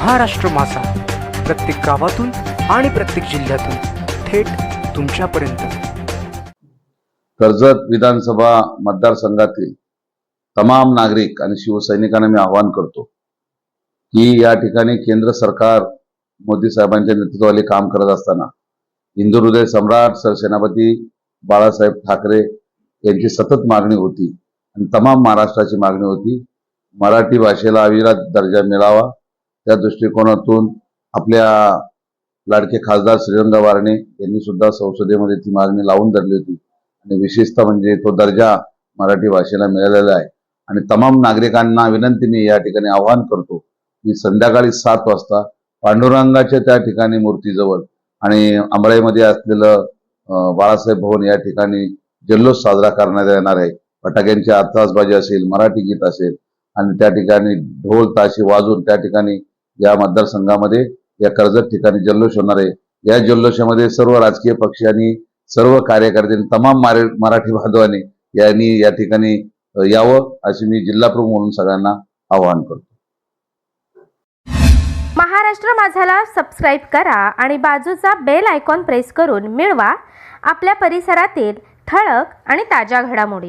महाराष्ट्र मासा प्रत्येक गावातून आणि प्रत्येक जिल्ह्यातून थेट तुमच्यापर्यंत. कर्जत विधानसभा मतदारसंघातील तमाम नागरिक आणि शिवसैनिकांना मी आवाहन करतो की या ठिकाणी केंद्र सरकार मोदी साहेबांच्या नेतृत्वाखाली काम करत असताना हिंदू हृदय सम्राट सरसेनापती बाळासाहेब ठाकरे यांची सतत मागणी होती आणि तमाम महाराष्ट्राची मागणी होती. मराठी भाषेला अविरात दर्जा मिळावा. त्या दृष्टिकोनातून आपल्या लाडके खासदार श्रीरंग वारणे यांनी सुद्धा संसदेमध्ये ती मागणी लावून धरली होती. आणि विशेषतः म्हणजे तो दर्जा मराठी भाषेला मिळालेला आहे. आणि तमाम नागरिकांना विनंती मी या ठिकाणी आवाहन करतो की संध्याकाळी सात वाजता पांडुरंगाच्या त्या ठिकाणी मूर्तीजवळ आणि अमराईमध्ये असलेलं बाळासाहेब भवन या ठिकाणी जल्लोष साजरा करण्यात येणार आहे. फटाक्यांची आतासबाजी असेल मराठी गीत असेल आणि त्या ठिकाणी ढोल ताशी वाजून त्या ठिकाणी या मतदारसंघामध्ये या कर्जत ठिकाणी जल्लोष होणार आहे. या जल्लोषामध्ये सर्व राजकीय पक्षांनी सर्व कार्यकर्त्यांनी तमाम मराठी बांधवांनी यांनी या ठिकाणी यावं अशी मी जिल्हा प्रमुख म्हणून सगळ्यांना आवाहन करतो. महाराष्ट्र माझाला सबस्क्राईब करा आणि बाजूचा बेल आयकॉन प्रेस करून मिळवा. आपल्या परिसरातील ठळक आणि ताज्या घडामोडी.